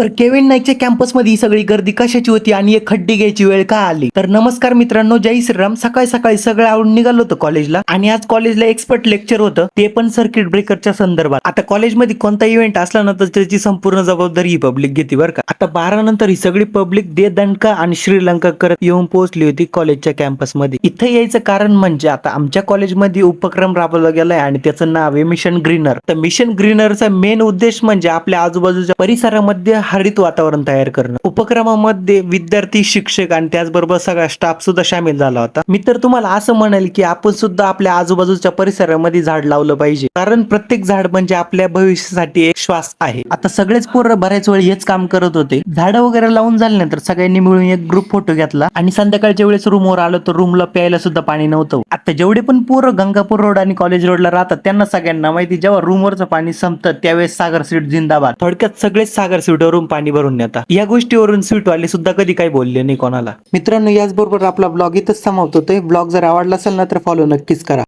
तर केविन नाईकच्या कॅम्पसमध्ये ही सगळी गर्दी कशाची होती आणि एक खड्डी घ्यायची वेळ का आली? तर नमस्कार मित्रांनो जय श्रीराम. सकाळी सकाळी सगळं आवडून निघालो होतं कॉलेजला आणि आज कॉलेजला एक्सपर्ट लेक्चर होतं. ते पण सर्किट ब्रेकरच्या संदर्भात. आता कॉलेजमध्ये कोणता इव्हेंट असला ना तर त्याची संपूर्ण जबाबदारी ही पब्लिक घेते बरं का. आता बारा नंतर ही सगळी पब्लिक दे दणका आणि श्रीलंका करत येऊन पोहोचली होती कॉलेजच्या कॅम्पसमध्ये इथं यायचं कारण म्हणजे आता आमच्या कॉलेजमध्ये उपक्रम राबवला गेलाय आणि त्याचं नाव आहे मिशन ग्रीनर तर मिशन ग्रीनरचा मेन उद्देश म्हणजे आपल्या आजूबाजूच्या परिसरामध्ये हरित वातावरण तयार करणं. उपक्रमामध्ये विद्यार्थी शिक्षक आणि त्याचबरोबर सगळा स्टाफ सुद्धा सामील झाला होता. मी तर तुम्हाला असं म्हणेल की आपण सुद्धा आपल्या आजूबाजूच्या परिसरामध्ये झाड लावलं पाहिजे. कारण प्रत्येक झाड म्हणजे आपल्या भविष्यासाठी एक श्वास आहे. आता सगळेच पोरं बऱ्याच वेळ हेच काम करत होते. झाडं वगैरे लावून झाल्यानंतर सगळ्यांनी मिळून एक ग्रुप फोटो घेतला आणि संध्याकाळच्या वेळेस रूमवर आलो तर रूमला प्यायला सुद्धा पाणी नव्हतं. आता जेवढे पण पोरं गंगापूर रोड आणि कॉलेज रोडला राहतात त्यांना सगळ्यांना माहिती जेव्हा रूमवरचं पाणी संपतं त्यावेळेस सागर स्वीट जिंदाबाद. थोडक्यात सगळेच सागर स्वीटवरून पाणी भरून नेता. या गोष्टीवरून स्वीटवाले सुद्धा कधी काही बोलले नाही कोणाला. मित्रांनो याचबरोबर आपला ब्लॉग इथंच समावतो ब्लॉग जर आवडला असेल ना तर फॉलो नक्कीच करा.